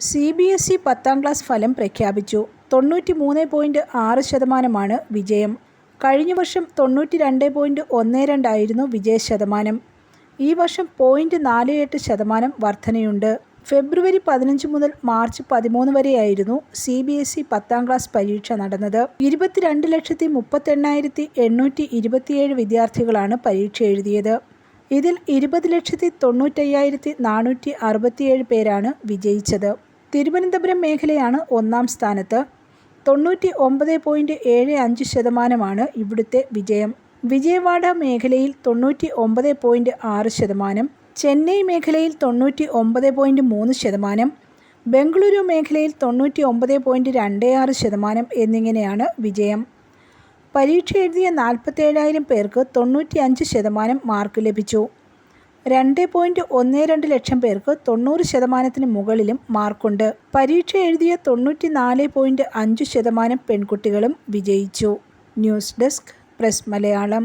C B S E പത്താം class ഫലം പ്രഖ്യാപിച്ചു. തൊണ്ണൂറ്റി മൂന്ന് പോയിന്റ് ആറ് ശതമാനമാണ് വിജയം. കഴിഞ്ഞ വർഷം തൊണ്ണൂറ്റി രണ്ട് പോയിന്റ് ഒന്ന് രണ്ടായിരുന്നു വിജയ ശതമാനം. ഈ വർഷം പോയിന്റ് നാല് എട്ട് ശതമാനം വർധനയുണ്ട്. ഫെബ്രുവരി പതിനഞ്ച് മുതൽ മാർച്ച് പതിമൂന്ന് വരെയായിരുന്നു സി ബി എസ് ഇ പത്താം ക്ലാസ് പരീക്ഷ നടന്നത്. ഇരുപത്തിരണ്ട് ലക്ഷത്തി മുപ്പത്തെണ്ണായിരത്തി എണ്ണൂറ്റി ഇരുപത്തിയേഴ് വിദ്യാർത്ഥികളാണ് പരീക്ഷ എഴുതിയത്. ഇതിൽ ഇരുപത് ലക്ഷത്തി തൊണ്ണൂറ്റയ്യായിരത്തി നാനൂറ്റി അറുപത്തിയേഴ് പേരാണ് വിജയിച്ചത്. തിരുവനന്തപുരം മേഖലയാണ് ഒന്നാം സ്ഥാനത്ത്. തൊണ്ണൂറ്റി ഒമ്പത് പോയിന്റ് ഏഴ് അഞ്ച് ശതമാനമാണ് ഇവിടുത്തെ വിജയം. വിജയവാഡ മേഖലയിൽ തൊണ്ണൂറ്റി ഒമ്പത് പോയിന്റ് ആറ് ശതമാനം. ചെന്നൈ മേഖലയിൽ തൊണ്ണൂറ്റി ഒമ്പത് പോയിന്റ് മൂന്ന് ശതമാനം. ബംഗളൂരു മേഖലയിൽ തൊണ്ണൂറ്റി ഒമ്പത് പോയിന്റ് രണ്ട് ആറ് ശതമാനം എന്നിങ്ങനെയാണ് വിജയം. പരീക്ഷ എഴുതിയ നാൽപ്പത്തേഴായിരം പേർക്ക് തൊണ്ണൂറ്റി അഞ്ച് ശതമാനം മാർക്ക് ലഭിച്ചു. രണ്ട് പോയിന്റ് ഒന്ന് രണ്ട് ലക്ഷം പേർക്ക് തൊണ്ണൂറ് ശതമാനത്തിന് മുകളിലും മാർക്കുണ്ട്. പരീക്ഷ എഴുതിയ തൊണ്ണൂറ്റി നാല് പോയിന്റ് അഞ്ച് ശതമാനം പെൺകുട്ടികളും വിജയിച്ചു. News desk press Malayalam.